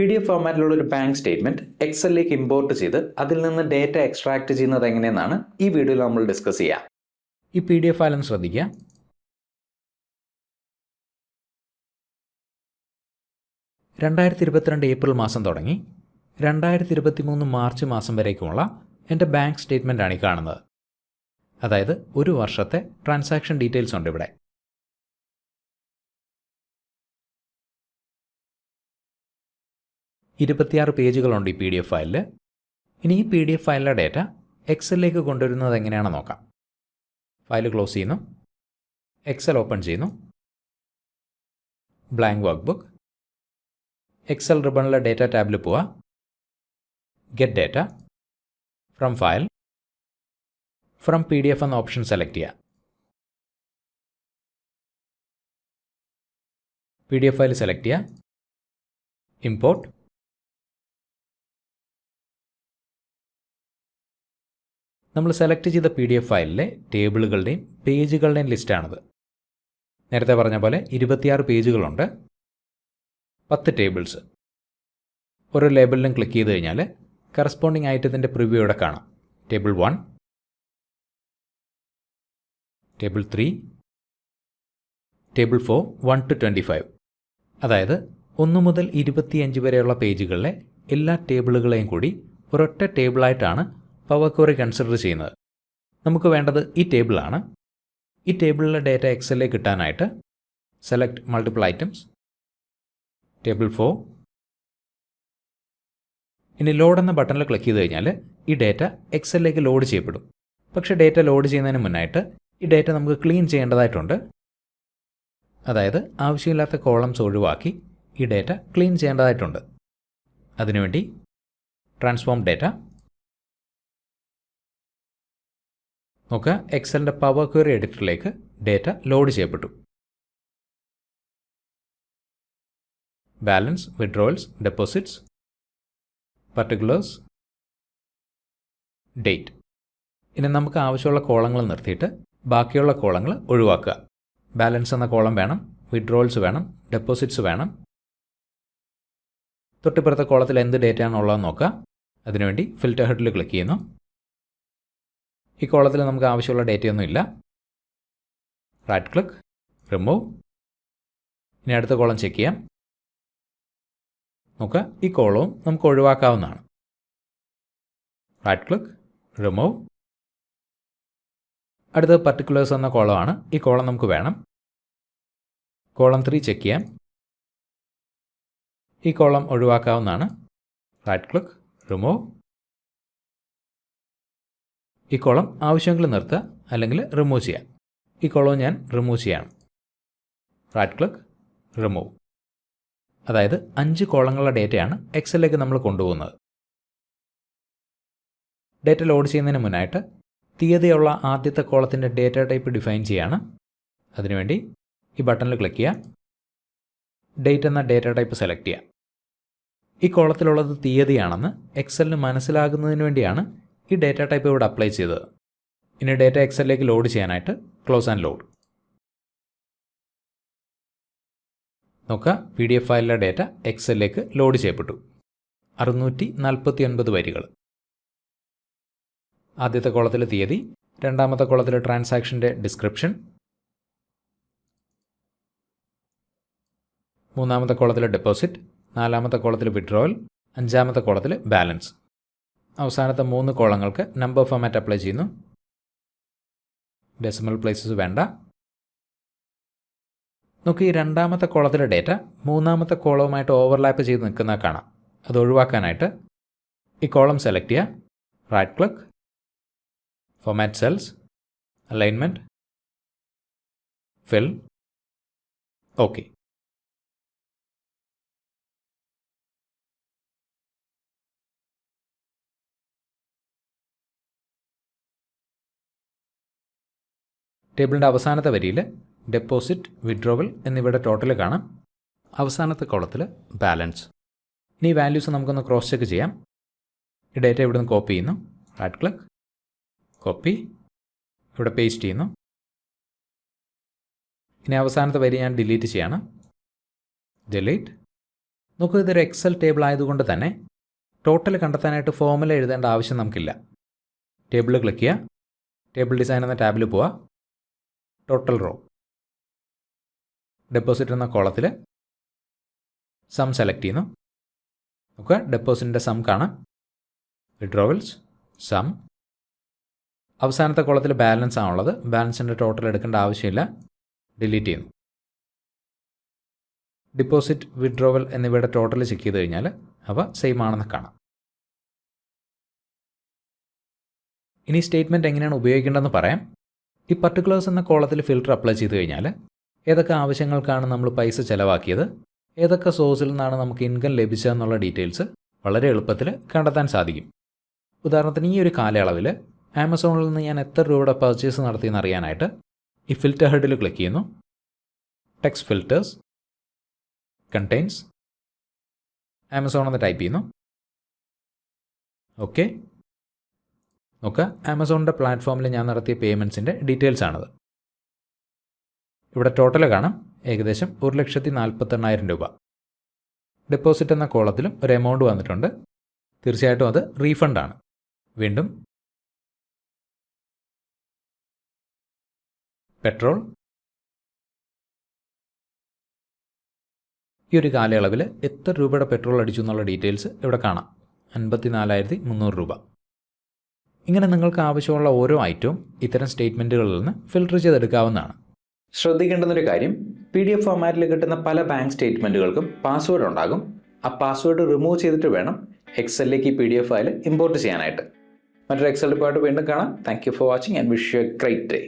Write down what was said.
P D F ഫോർമാറ്റിലുള്ള ഒരു bank statement എക്സലിലേക്ക് import ചെയ്ത് അതിൽ നിന്ന് ഡേറ്റ എക്സ്ട്രാക്ട് ചെയ്യുന്നത് എങ്ങനെയെന്നാണ് ഈ വീഡിയോയിൽ നമ്മൾ ഡിസ്കസ് ചെയ്യുക ഈ പി ഡി എഫ് ഫയലും ശ്രദ്ധിക്കുക. രണ്ടായിരത്തി ഇരുപത്തിരണ്ട് ഏപ്രിൽ മാസം തുടങ്ങി. രണ്ടായിരത്തി ഇരുപത്തി മൂന്ന് മാർച്ച് മാസം വരേക്കുമുള്ള എന്റെ ബാങ്ക് സ്റ്റേറ്റ്മെന്റാണ് ഈ കാണുന്നത്. അതായത് ഒരു വർഷത്തെ ട്രാൻസാക്ഷൻ ഡീറ്റെയിൽസ് ഉണ്ട് ഇവിടെ. ഇരുപത്തിയാറ് പേജുകളുണ്ട് ഈ പി ഡി എഫ് ഫയലിൽ ഇനി ഈ പി ഡി എഫ് ഫയലിലെ ഡേറ്റ എക്സലിലേക്ക് കൊണ്ടുവരുന്നത് എങ്ങനെയാണെന്ന് നോക്കാം. ഫയൽ ക്ലോസ് ചെയ്യുന്നു. എക്സൽ ഓപ്പൺ ചെയ്യുന്നു. ബ്ലാങ്ക് വർക്ക് ബുക്ക് എക്സൽ റിബണിലെ ഡേറ്റ ടാബിൽ പോവുക. Get data. From file. From P D F എന്ന ഓപ്ഷൻ സെലക്ട് ചെയ്യുക. P D F file select ചെയ്യുക. ഇമ്പോർട്ട്. നമ്മൾ സെലക്ട് ചെയ്ത പി ഡി എഫ് ഫയലിലെ ടേബിളുകളുടെയും പേജുകളുടെയും ലിസ്റ്റാണിത്. നേരത്തെ പറഞ്ഞ പോലെ ഇരുപത്തിയാറ് പേജുകളുണ്ട്. പത്ത് ടേബിൾസ് ഓരോ ലേബിളിലും ക്ലിക്ക് ചെയ്ത് കഴിഞ്ഞാൽ കറസ്പോണ്ടിങ് ഐറ്റത്തിന്റെ പ്രിവ്യൂ ഇവിടെ കാണാം. Table one table three table four one two twenty five അതായത് ഒന്ന് മുതൽ ഇരുപത്തിയഞ്ച് വരെയുള്ള പേജുകളിലെ എല്ലാ ടേബിളുകളെയും കൂടി ഒരൊറ്റ ടേബിളായിട്ടാണ് പവർ ക്വറി കൺസിഡർ ചെയ്യുന്നത്. നമുക്ക് വേണ്ടത് ഈ ടേബിളാണ് ഈ ടേബിളിലെ ഡേറ്റ എക്സലിലേക്ക് കിട്ടാനായിട്ട് select multiple items table four ഇനി ലോഡ് എന്ന ബട്ടണിൽ ക്ലിക്ക് ചെയ്ത് കഴിഞ്ഞാൽ ഈ ഡേറ്റ എക്സലിലേക്ക് ലോഡ് ചെയ്യപ്പെടും. പക്ഷേ ഡേറ്റ ലോഡ് ചെയ്യുന്നതിന് മുന്നായിട്ട് ഈ ഡേറ്റ നമുക്ക് ക്ലീൻ ചെയ്യേണ്ടതായിട്ടുണ്ട്. അതായത് ആവശ്യമില്ലാത്ത കോളംസ് ഒഴിവാക്കി ഈ ഡേറ്റ ക്ലീൻ ചെയ്യേണ്ടതായിട്ടുണ്ട്. അതിനുവേണ്ടി ട്രാൻസ്ഫോം ഡേറ്റ നോക്കുക എക്സലിന്റെ പവർ ക്വയറി എഡിറ്ററിലേക്ക് ഡേറ്റ ലോഡ് ചെയ്യപ്പെട്ടു. Balance withdrawals deposits particulars date ഇനി നമുക്ക് ആവശ്യമുള്ള കോളങ്ങൾ നിർത്തിയിട്ട് ബാക്കിയുള്ള കോളങ്ങൾ ഒഴിവാക്കുക. ബാലൻസ് എന്ന കോളം വേണം വിഡ്രോവൽസ് വേണം ഡെപ്പോസിറ്റ്സ് വേണം. തൊട്ടിപ്പുറത്തെ കോളത്തിൽ എന്ത് ഡേറ്റ ആണുള്ളതെന്ന് നോക്കുക. അതിനുവേണ്ടി ഫിൽറ്റർ ഹെഡിൽ ക്ലിക്ക് ചെയ്യുന്നു. ഈ കോളത്തിൽ നമുക്ക് ആവശ്യമുള്ള ഡേറ്റയൊന്നും ഇല്ല. റൈറ്റ് ക്ലിക്ക് റിമൂവ് ഇനി അടുത്ത കോളം ചെക്ക് ചെയ്യാം. നോക്കുക ഈ കോളവും നമുക്ക് ഒഴിവാക്കാവുന്നതാണ്. റൈറ്റ് ക്ലിക്ക് റിമൂവ് അടുത്ത പർട്ടിക്കുലേഴ്സ് എന്ന കോളമാണ് ഈ കോളം നമുക്ക് വേണം. കോളം ത്രീ ചെക്ക് ചെയ്യാം. ഈ കോളം ഒഴിവാക്കാവുന്നതാണ്. റൈറ്റ് ക്ലിക്ക് റിമൂവ് ഈ കോളം ആവശ്യമെങ്കിൽ നിർത്തുക അല്ലെങ്കിൽ റിമൂവ് ചെയ്യാം. ഈ കോളം ഞാൻ റിമൂവ് ചെയ്യാണ്. റൈറ്റ് ക്ലിക്ക് റിമൂവ് അതായത് അഞ്ച് കോളങ്ങളുടെ ഡേറ്റയാണ് എക്സലിലേക്ക് നമ്മൾ കൊണ്ടുപോകുന്നത്. ഡേറ്റ ലോഡ് ചെയ്യുന്നതിന് മുന്നായിട്ട് തീയതിയുള്ള ആദ്യത്തെ കോളത്തിന്റെ ഡേറ്റ ടൈപ്പ് ഡിഫൈൻ ചെയ്യാണ്. അതിനുവേണ്ടി ഈ ബട്ടണിൽ ക്ലിക്ക് ചെയ്യുക. ഡേറ്റ് എന്ന ഡേറ്റ ടൈപ്പ് സെലക്ട് ചെയ്യുക. ഈ കോളത്തിലുള്ളത് തീയതിയാണെന്ന് എക്സലിന് മനസ്സിലാകുന്നതിന് വേണ്ടിയാണ് ഈ ഡേറ്റ ടൈപ്പ് ഇവിടെ അപ്ലൈ ചെയ്തത് ഇനി ഡേറ്റ എക്സലിലേക്ക് ലോഡ് ചെയ്യാനായിട്ട് ക്ലോസ് ആൻഡ് ലോഡ് നോക്കുക പി ഡി എഫ് ഫയലിലെ ഡേറ്റ എക്സലിലേക്ക് ലോഡ് ചെയ്യപ്പെട്ടു. അറുന്നൂറ്റി നാൽപ്പത്തി ഒൻപത് വരികൾ ആദ്യത്തെ കോളത്തിലെ തീയതി രണ്ടാമത്തെ കോളത്തിലെ ട്രാൻസാക്ഷന്റെ ഡിസ്ക്രിപ്ഷൻ മൂന്നാമത്തെ കോളത്തിലെ ഡെപ്പോസിറ്റ് നാലാമത്തെ കോളത്തിലെ വിഡ്രോവൽ അഞ്ചാമത്തെ കോളത്തിലെ ബാലൻസ് അവസാനത്തെ മൂന്ന് കോളങ്ങൾക്ക് നമ്പർ ഫോമാറ്റ് അപ്ലൈ ചെയ്യുന്നു. ഡെസിമൽ പ്ലേസസ് വേണ്ട. നമുക്ക് ഈ രണ്ടാമത്തെ കോളത്തിലെ ഡേറ്റ മൂന്നാമത്തെ കോളവുമായിട്ട് ഓവർലാപ്പ് ചെയ്ത് നിൽക്കുന്ന കാണാം. അത് ഒഴിവാക്കാനായിട്ട് ഈ കോളം സെലക്ട് ചെയ്യുക. Right click format cells alignment fill okay ടേബിളിന്റെ അവസാനത്തെ വരിയിൽ ഡെപ്പോസിറ്റ് വിഡ്രോവൽ എന്നിവയുടെ ടോട്ടൽ കാണാം. അവസാനത്തെ കോളത്തിൽ ബാലൻസ് ഇനി വാല്യൂസ് നമുക്കൊന്ന് ക്രോസ് ചെക്ക് ചെയ്യാം. ഈ ഡേറ്റ ഇവിടുന്ന് കോപ്പി ചെയ്യുന്നു. റൈറ്റ് ക്ലിക്ക് കോപ്പി ഇവിടെ പേസ്റ്റ് ചെയ്യുന്നു. ഇനി അവസാനത്തെ വരി ഞാൻ ഡിലീറ്റ് ചെയ്യാണ്. ഡിലീറ്റ് നോക്കൂ ഇതൊരു എക്സൽ ടേബിൾ ആയതുകൊണ്ട് തന്നെ ടോട്ടൽ കണ്ടെത്താനായിട്ട് ഫോമുല എഴുതേണ്ട ആവശ്യം നമുക്കില്ല. ടേബിൾ ക്ലിക്ക് ചെയ്യുക. ടേബിൾ ഡിസൈൻ എന്ന ടാബിൽ പോവുക. ടോട്ടൽ റോ ഡെപ്പോസിറ്റ് എന്ന കോളത്തിൽ സം സെലക്ട് ചെയ്യുന്നു. നമുക്ക് ഡെപ്പോസിറ്റിന്റെ സം കാണാം. വിഡ്രോവൽസ് സം അവസാനത്തെ കോളത്തിൽ ബാലൻസ് ആണുള്ളത് ബാലൻസിന്റെ ടോട്ടൽ എടുക്കേണ്ട ആവശ്യമില്ല. ഡിലീറ്റ് ചെയ്യുന്നു. ഡിപ്പോസിറ്റ് വിഡ്രോവൽ എന്നിവയുടെ ടോട്ടൽ ചെക്ക് ചെയ്ത് കഴിഞ്ഞാൽ അവ സെയിം ആണെന്ന് കാണാം. ഇനി സ്റ്റേറ്റ്മെന്റ് എങ്ങനെയാണ് ഉപയോഗിക്കേണ്ടതെന്ന് പറയാം. ഈ പർട്ടിക്കുലേഴ്സ് എന്ന കോളത്തിൽ ഫിൽറ്റർ അപ്ലൈ ചെയ്ത് കഴിഞ്ഞാൽ ഏതൊക്കെ ആവശ്യങ്ങൾക്കാണ് നമ്മൾ പൈസ ചിലവാക്കിയത് ഏതൊക്കെ സോഴ്സിൽ നിന്നാണ് നമുക്ക് ഇൻകം ലഭിച്ചതെന്നുള്ള ഡീറ്റെയിൽസ് വളരെ എളുപ്പത്തിൽ കണ്ടെത്താൻ സാധിക്കും. ഉദാഹരണത്തിന് ഈ ഒരു കാലയളവിൽ ആമസോണിൽ നിന്ന് ഞാൻ എത്ര രൂപയുടെ പർച്ചേസ് നടത്തിയെന്ന് അറിയാനായിട്ട് ഈ ഫിൽറ്റർ ഹെഡിൽ ക്ലിക്ക് ചെയ്യുന്നു. ടെക്സ്റ്റ് ഫിൽറ്റേഴ്സ് കണ്ടെയ്ൻസ് ആമസോൺ എന്ന് ടൈപ്പ് ചെയ്യുന്നു. ഓക്കെ നോക്കുക ആമസോണിന്റെ പ്ലാറ്റ്ഫോമിൽ ഞാൻ നടത്തിയ പേയ്മെന്റ്സിന്റെ ഡീറ്റെയിൽസ് ആണത്. ഇവിടെ ടോട്ടൽ കാണാം. ഏകദേശം ഒരു ലക്ഷത്തി നാൽപ്പത്തെണ്ണായിരം രൂപ. ഡെപ്പോസിറ്റ് എന്ന കോളത്തിലും ഒരു എമൗണ്ട് വന്നിട്ടുണ്ട്. തീർച്ചയായിട്ടും അത് റീഫണ്ടാണ് വീണ്ടും പെട്രോൾ ഈ ഒരു കാലയളവിൽ എത്ര രൂപയുടെ പെട്രോൾ അടിച്ചു എന്നുള്ള ഡീറ്റെയിൽസ് ഇവിടെ കാണാം. അൻപത്തി നാലായിരത്തി മുന്നൂറ് രൂപ. ഇങ്ങനെ നിങ്ങൾക്ക് ആവശ്യമുള്ള ഓരോ ഐറ്റവും ഇത്തരം സ്റ്റേറ്റ്മെന്റുകളിൽ നിന്ന് ഫിൽട്ടർ ചെയ്തെടുക്കാവുന്നതാണ്. ശ്രദ്ധിക്കേണ്ടുന്നൊരു കാര്യം പി ഡി എഫ് ഫോമാറ്റിൽ കിട്ടുന്ന പല ബാങ്ക് സ്റ്റേറ്റ്മെന്റുകൾക്കും പാസ്വേഡ് ഉണ്ടാകും. ആ പാസ്വേഡ് റിമൂവ് ചെയ്തിട്ട് വേണം എക്സലിലേക്ക് ഈ P D F file import ചെയ്യാനായിട്ട്. മറ്റൊരു എക്സൽ ഡിപ്പാർട്ട് വീണ്ടും കാണാം. Thank you for watching and wish you a great day